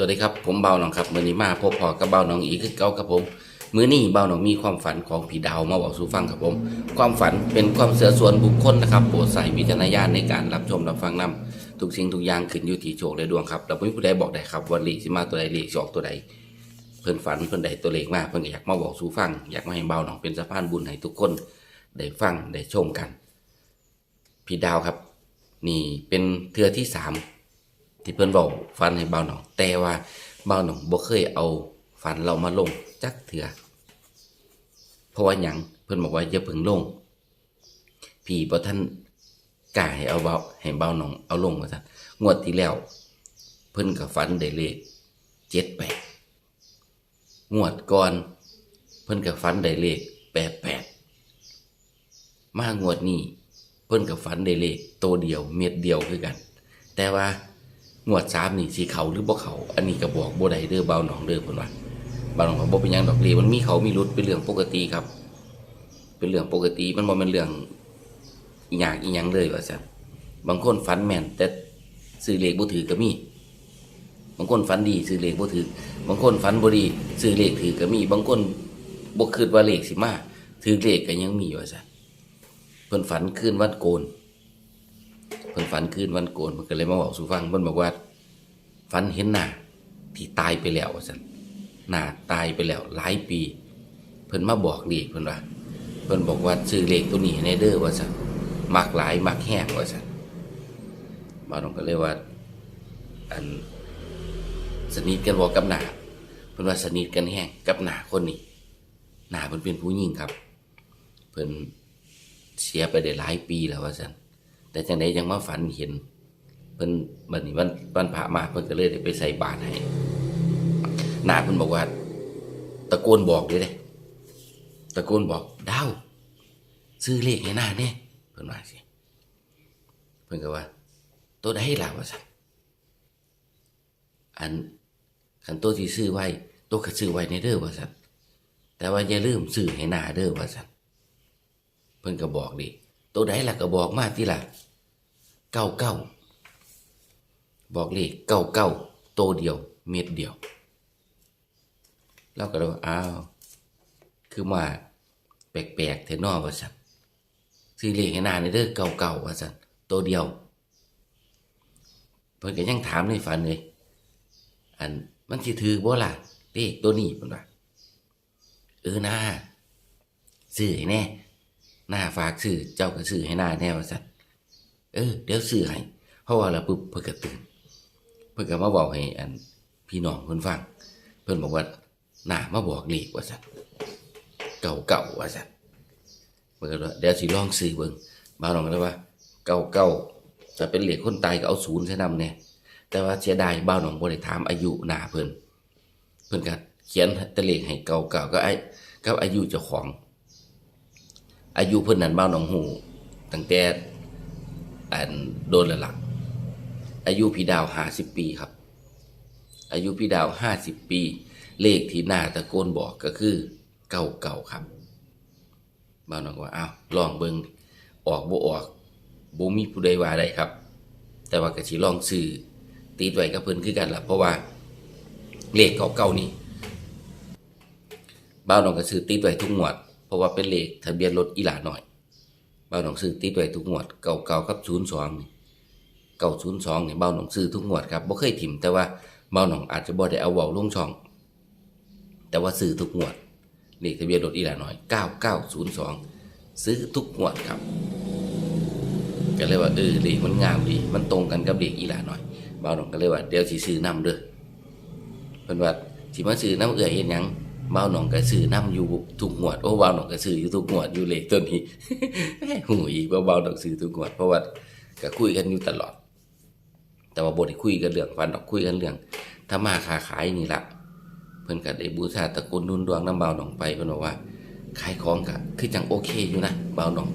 สวัสดีครับ ผมเบาหนองครับมือนี้มาพบพอกับเบาหนองอีกคือเก่าครับผมมือนี้เบาหนองมีความฝันของผีดาวมาบอกสู่ฟังครับผม ความฝันเป็นความเสือส่วนบุคคลนะครับโปรดใส่วิจารณญาณในการรับชมรับฟังนํทุกสิ่งทุกอย่างขึ้นอยู่ที่โชคและดวงครับเราไม่มีผู้ใดบอกได้ครับว่าเลขสิมาตัวใดลขสิอกตัวใดเพิ่นฝันเพิ่นได้ตัวเลขมาเพิ่นอยากมาบอกสู่ฟัง อยากมาให้เบาหนองเป็นสะพานบุญให้ทุกคนได้ฟังได้ชมกันพี่ดาวครับ นี่เป็นเทือที่สาม ที่เพิ่อนบอกฟันให้เบาหนองแต่ว่าเบาหนองบ่เคยเอาฟันเรามาลงจักเถื่อเพราะว่าหยังเพิ่อนบอกว่าอย่าเพิ่งลงพี่บ่ท่านกล้าให้เอาเบาให้เบาหนองเอาลงว่าซั่นงวดที่แล้ว เพิ่อนก็ฟันได้เลขเจ็ดแปดงวดก่อน เพิ่อนก็ฟันได้เลขแปดแปดมางวดนี้เพิ่อนกับฝันได้เลขตัวเดียวเม็ดเดียวคือกัน แต่ว่า งวดสามนี่สีเขาหรือบ่เขาอันนี้ก็บอกบ่ได้เด้อเบาหนองเด้อเพิ่นว่าเบาหนองว่าบ่เป็นหยังดอกเลมันมีเขามีรุดเป็นเรื่องปกติครับ เป็นเรื่องปกติมันบ่แม่นเรื่องอีหยังอีหยังเลยว่าซั่นบางคนฝันแม่นแต่ซื้อเลขบ่ถือก็มี บางคนฝันดีซื้อเลขบ่ถือบางคนฝันบ่ดีซื้อเลขถือก็มี บางคนบ่คิดว่าเลขสิมาถือเลขก็ยังมีว่าซั่นเพิ่นฝันคืนวันโกนเพิ่นฝันคืนวันโกนเพิ่นก็เลยมาบอกสู่ฟังเพิ่นบอกว่า ฝันเห็นหน้าที่ตายไปแล้วสันหน้าตายไปแล้วหลายปี เพิ่นมาบอกเลขเพิ่นว่าเพิ่นบอกว่าซื้อเลขตัวนี้ในเด้อว่าซั่นมักหลายมักแห้งว่าซั่นบ่าวน้องก็เลยว่า อันสนิทกันบ่กับหน้าเพิ่นว่าสนิทกันแห้งกับหน้าคนนี้หน้าเพิ่นเป็นผู้หญิงครับ เพิ่นเสียไปได้หลายปีแล้วว่าซั่นแต่จังไดยังมาฝันเห็น เพิ่นบัดนี้วันวันพระมาเพิ่นก็เลยได้ไปใส่บาตรให้นาเพิ่นบอกว่า ตะโกนบอกเลยเด้ตะโกนบอกดาวซื้อเลขให้หน้าแน่เพิ่นว่าสิเพิ่นก็ว่า ตัวใดล่ะว่าซั่นอันคันตัวที่ซื้อไว้ตัวก็ซื้อไว้ในเด้อว่าซั่นแต่ว่าอย่าลืมซื้อให้หน้าเด้อว่าซั่นเพิ่นก็บอกดิตัวใดล่ะก็บอกมาที่ล่ะเก้าเก้า บอกเลขเก้าเก้าตัวเดียว เม็ดเดียวเราก็เลยว่าอ้าว คือมาแปลกๆเทนอว่าสันซื้อเลขให้หนาในเด้อเก่าเก่าว่าสันโตเดียว เพิ่นก็ยังถามในฝันเลย อันมันสิถือบ่ล่ะเลขตัวนี้เพิ่นว่าเออหน้าซื้อให้แน่หน้าฝากซื้อเจ้าก็ซื้อให้หน้าแน่ว่าสันเออ เดี๋ยวซื้อให้เพราะว่าเราปุ๊บเพิ่นก็ตื่น เพิ่นก็มาบอกให้อันพี่น้องเพิ่นฟัง เพิ่อนบอกว่าหน้ามาบอกเลขว่าสันเก่าเก่าว่าสันเพิ่นก็เดี๋ยวสิลองซื้อเบิ่งบางน้องก็เลยว่า เก่าเก่าจะเป็นเหลขคนตายก็เอาศูนย์ใส่นำแน่แต่ว่าเสียดายบ้าวน้องบ่ได้ถามอายุหนาเพิ่นเพิ่นก็เขียนต่เลขให้เก่าเก่าๆก็ไอ้กับอายุเจ้าของ อายุเพิ่นนั้นบ้าหนองหูตั้งแต่อันโดนละหลัก อายุพี่ดาวห้าสิบปีครับ อายุพี่ดาวห้าสิบปี เลขที่หน้าตะโกนบอกก็คือเก่าเก่าครับบ้าวหนองว่าอ้าวลองเบิงออกบ่ออกบ่มีผู้ใดว่าได้ครับ แต่ว่าก็สิลองซื้อตีดไว้กับเพิ่นคือกันละเพราะว่าเลขเก่าๆนี่บ้าวหนองก็ซื้อติดไว้ทุกงวด เพราะว่าเป็นเลขทะเบียนรถอีหลาหน่อยบ้าวหนองซื้อติดไว้ทุกงวดเก่าๆกับศูนย์สองนี่ เก่าศูนย์สองเนี่ยเบ้าหนองซื้อทุกงวดครับบ่เคยถิ่มแต่ว่าเบ้าหนองอาจจะบ่ได้เอาเว้าลงช่อง แต่ว่าซื้อทุกงวดเลขทะเบียนรถอีหลาหน่อยเก้าเก้าศูนย์สองซื้อทุกงวดครับก็เลยว่าเออเลขมันงามดี มันตรงกันกับเลขอีหลาหน่อยเบ้าหนองก็เลยว่าเดี๋ยวสิซื้อนํเด้อเพิ่นว่าสิมาซื้อน้ำเอื้อยเฮ็ดหยังบ้าหนองก็ซื้อน้ำอยู่ทุกงวดโอ้เบ้าหนองก็ซื้ออยู่ทุกงวดอยู่เลขตัวนี้หูอีกว่าบ้าหนองซื้อทุกงวดเพราะว่าก็คุยกันอยู่ตลอด แต่ว่าบ่ได้คุยกันเรื่องฟันดอกคุยกันเรื่องถ้ามาค้าขายนี่ละเพิ่นก็ได้บูชาตะกูลนุ่นดวงน้ำเบาหนองไปเพิ่นบอกว่าขายของก็คือจังโอเคอยู่นะเบาหนอง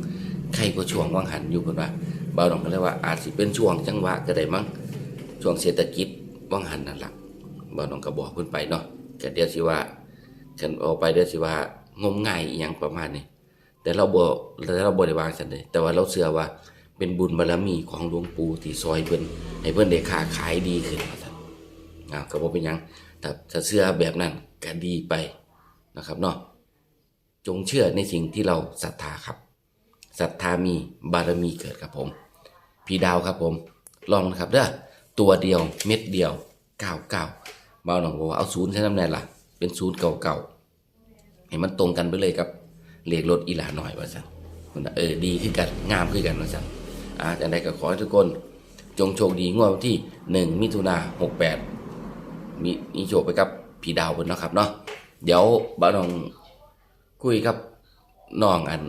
ใครก็ช่วงว่างหันอยู่เพิ่นว่าเบาหนองก็เลยว่าอาจสิเป็นช่วงจังหวะก็ได้มั้งช่วงเศรษฐกิจว่างหันนั่นล่ะบ่น้องก็บอกเพิ่นไปเนาะก็เดี๋ยวสิว่าฉันออกไปเดี๋ยวสิว่างมง่ายอีหยังประมาณนี้แต่เราบ่แต่เราบ่ได้วางซั่นเด้แต่ว่าเราเชื่อว่า เป็นบุญบารมีของหลวงปู่ที่ซอยเพิ่นให้เพิ่นได้ค้าขายดีขึ้นว่าซั่นอ่าก็บ่เป็นหยังถ้าถ้าเชื่อแบบนั้นก็ดีไปนะครับเนาะจงเชื่อในสิ่งที่เราศรัทธาครับศรัทธามีบารมีเกิดครับผม พี่ดาวครับผม ลองนะครับเด้อตัวเดียวเม็ดเดียวเก้าเก้าเบาหน่องบอกว่าเอาศูนย์ใช้น้ำแน่ล่ะ เป็นศูนย์เก่าเก่าๆให้มันตรงกันไปเลยครับเลขรถอีหลาหน่อยว่าสั่นเออดีขึ้นกันงามขึ้นกันว่าสั่ อ่าจังใดก็ขอให้ทุกคน จงโชคดีงวดวันที่หนึ่งมิถุนาหกแปดมีมีโชคไปกับพี่ดาวเพิ่นเนาะครับเนาะเดี๋ยวบ้าวน้องคุยกับน้องอัน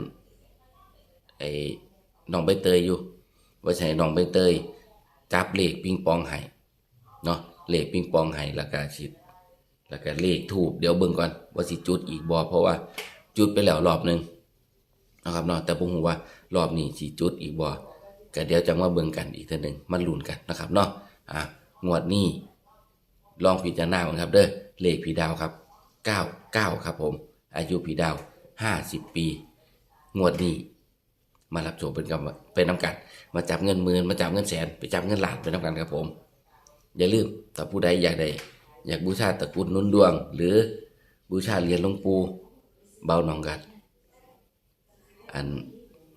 ไอ้น้องใบเตยอยู่ว่าใช้น้องใบเตย จับเลขปิงปองให้เนาะเลขปิงปองให้แล้วก็สิแล้วก็เลขถูกเดี๋ยวเบิ่งก่อนว่าสิจุดอีกบ่เพราะว่าจุดไปแล้วรอบหนึงนะครับเนาะแต่บ่ฮู้ว่ารอบนี้สิจุดอีกบ่ ก็เดี๋ยวจะมาเบิ่งกันอีกทื่อหนึ่งมาลุ้นกันนะครับเนาะอะงวดนี้ลองพิจารณากันครับเด้อเลขพี่ดาวครับ 99 ครับผม อายุพีดาว 50 ปี งวดนี้ มารับโชคเป็นกำเป็นน้ำกันมาจับเงินหมื่นมาจับเงินแสน ไปจับเงินล้านเป็นน้ำกันครับผม อย่าลืมถ้าผู้ใดอยากได้อยากบูชาตะกรุดนุนดวง หรือบูชาเหรียญหลวงปู่เบาหนองกัด อัน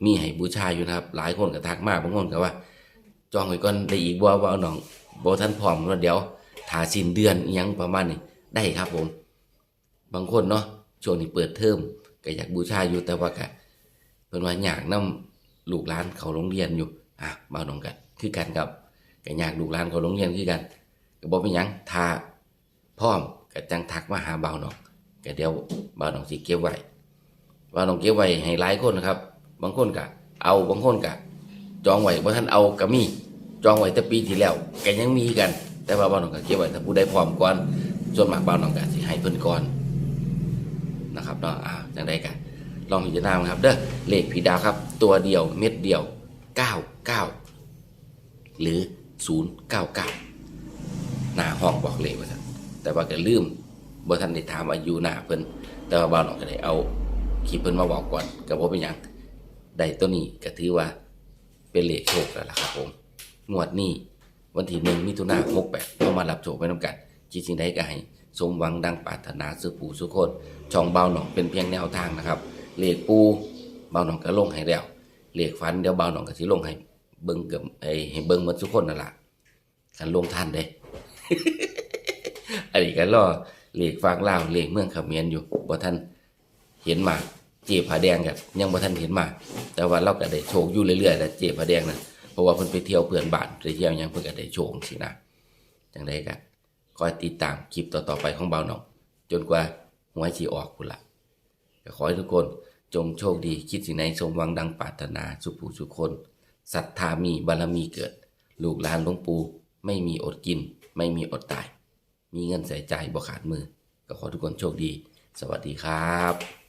มีให้บูชาอยู่นะครับ หลายคนก็ทักมากบางคนก็ว่า จองไว้ก่อนได้อีกบ่ว่าเอาหนองบ่ท่านพร้อมแล้วเดี๋ยวถาสิ้นเดือนอยังประมาณนี้ได้ครับผม บางคนเนาะช่วงนี้เปิดเทอมก็อยากบูชาอยู่แต่ว่าก็เพิ่นว่าอยากนํลูกหลานเขาโรงเรียนอยู่อะบ่าวน้องกันคือกันกับก็อยากลูกหลานเขาโรงเรียนคือกันก็บ่เป็นหยังถ้าพร้อมก็จังทักมาหาบ่าวน้องก็เดี๋ยวบ่าวน้องสิเก็บไว้บ่าวน้องเก็บไว้ให้หลายคนนะครับ บางคนก็เอาบางคนก็จองไว้บ่ทันเอาก็มีจองไว้แต่ปีที่แล้วก็ยังมีกัน แต่ว่าบ่าวน้องก็เก็บไว้ถ้าผู้ใดพร้อมก่อนส่วนมากบ่าวน้องก็สิให้เพิ่นก่อนนะครับเนาะอ่าจังไดกันลองพิจารณาครับเด้อเลขผีดาวครับ ตัวเดียวเม็ดเดียว 99 หรือ 099 หน้าห้องบอกเลขว่าซั่นแต่ว่าก็ลืมบ่ทันได้ถามอายุหน้าเพิ่นแต่ว่าบ่าวน้องก็ได้เอาคลิปเพิ่นมาบอกก่อนก็บ่เป็นหยัง ได้ตัวนี้ก็ถือว่าเป็นเลขโชคแล้วล่ะครับผมงวดนี้วันที่หนึ่งมิถุนายน68เข้ามารับโชคไปนํกันคิดสิ่งใดก็ให้สมหวังดังปรารถนาสุขผู้สุขคนช่องเบาหนองเป็นเพียงแนวทางนะครับเลขปูเบาหนองก็ลงให้แล้วเลขฟันเดี๋ยวเบาหนองก็สิลงให้เบิ่งเกับไอ้ให้เบิ่งหมดทุกคนนั่นแหละคันลงทันเด้อันนี้ก็รอเลขฝากล่าวเลขเมืองเขมรอยู่บ่ทันเห็นมา เจ็บผาแดงกันยังบ่ทันเห็นมา แต่ว่าเราก็ได้โชคอยู่เรื่อยๆแล้วเจ็บผาแดงนะเพราะว่าเพิ่นไปเที่ยวเพื่อนบ้านไปเที่ยวยังเพิ่นก็ได้โชคสินะจังไดก็คอยติดตามคลิปต่อๆไปของเบาหนองจนกว่าหัวยสิออกพุ่นละก็ขอให้ทุกคนจงโชคดีคิดสิ่งไหนสมหวังดังปรารถนาสุขผู้สุคนศรัทธามีบารมีเกิด ลูกหลานหลวงปู่ไม่มีอดกิน ไม่มีอดตาย มีเงินใส่ใจบ่ขาดมือ ก็ขอทุกคนโชคดี สวัสดีครับ